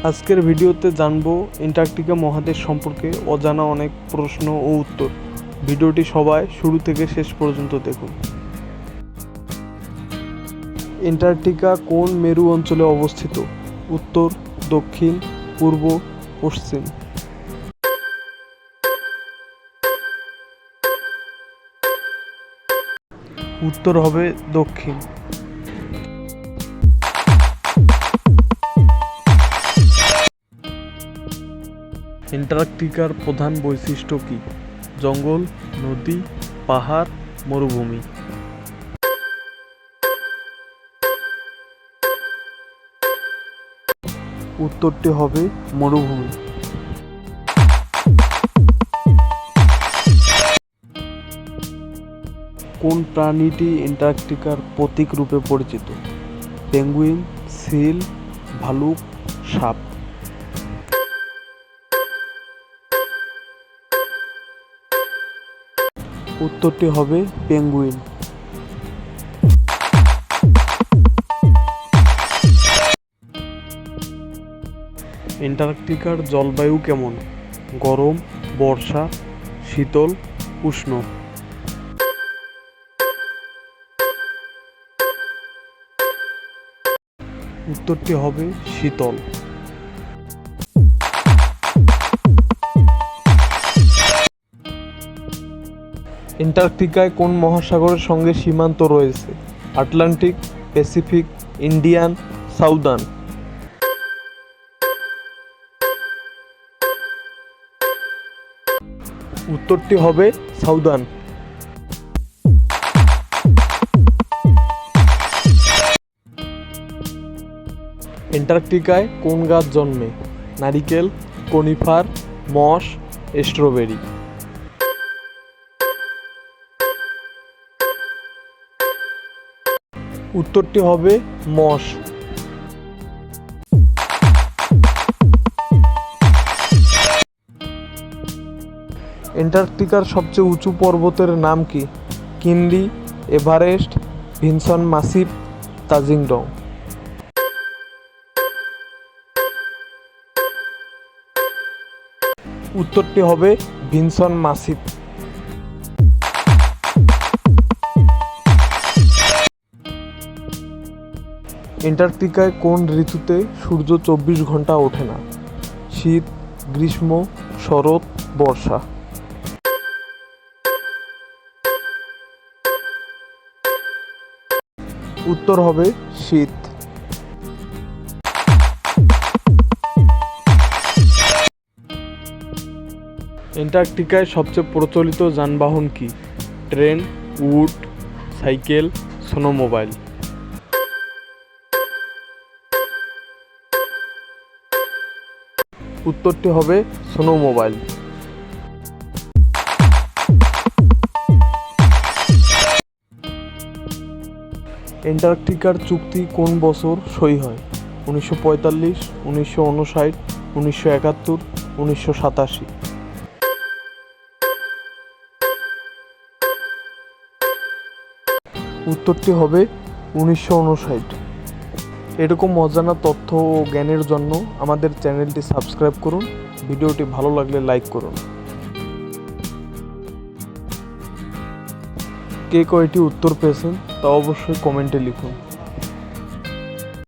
আজকের ভিডিওতে জানব অ্যান্টার্কটিকা মহাদেশ সম্পর্কে অজানা অনেক প্রশ্ন ও উত্তর। ভিডিওটি সবাই শুরু থেকে শেষ পর্যন্ত দেখুন। অ্যান্টার্কটিকা কোন মেরু অঞ্চলে অবস্থিত? উত্তর, দক্ষিণ, পূর্ব, পশ্চিম। উত্তর হবে দক্ষিণ। অ্যান্টার্কটিকার প্রধান বৈশিষ্ট্য কি? জঙ্গল, নদী, পাহাড়, মরুভূমি। উত্তরটি হবে মরুভূমি। কোন প্রাণীটি অ্যান্টার্কটিকার প্রতীক রূপে পরিচিত? পেঙ্গুইন, সিল, ভালুক, সাপ। উত্তরটি হবে পেঙ্গুইন। অ্যান্টার্কটিকার জলবায়ু কেমন? গরম বর্ষা শীতল উষ্ণ। উত্তরটি হবে শীতল। অ্যান্টার্কটিকায় কোন মহাসাগরের সঙ্গে সীমান্ত রয়েছে? Atlantic, Pacific, Indian, southern. উত্তরটি হবে সাউদার্ন। অ্যান্টার্কটিকায় কোন গাছ জন্মে? নারিকেল, কনিফার মস স্ট্রবেরি। উত্তরটি হবে মস অ্যান্টার্কটিকার সবচেয়ে উঁচু পর্বতের নাম কি? কিনলি এভারেস্ট, ভিনসন মাসিভ তাজিংডং। উত্তরটি হবে ভিনসন মাসিভ অ্যান্টার্কটিকায় কোন ঋতুতে সূর্য চব্বিশ ঘণ্টা ওঠে না? শীত, গ্রীষ্ম, শরৎ, বর্ষা। উত্তর হবে শীত। অ্যান্টার্কটিকায় সবচেয়ে প্রচলিত যানবাহন কি? ট্রেন, উট, সাইকেল, স্নোমোবাইল। উত্তরটি হবে স্নোমোবাইল অ্যান্টার্কটিকার চুক্তি কোন বছর সই হয়? উনিশশো পঁয়তাল্লিশ, উনিশশো উনষাট উনিশশো একাত্তর, উনিশশো সাতাশি। উত্তরটি হবে উনিশশো উনষাট এরকম অজানা তথ্য ও জ্ঞানের জন্য আমাদের চ্যানেলটি সাবস্ক্রাইব করুন, ভিডিওটি ভালো লাগলে লাইক করুন। কে কয়টি উত্তর পেয়েছেন তা অবশ্যই কমেন্টে লিখুন।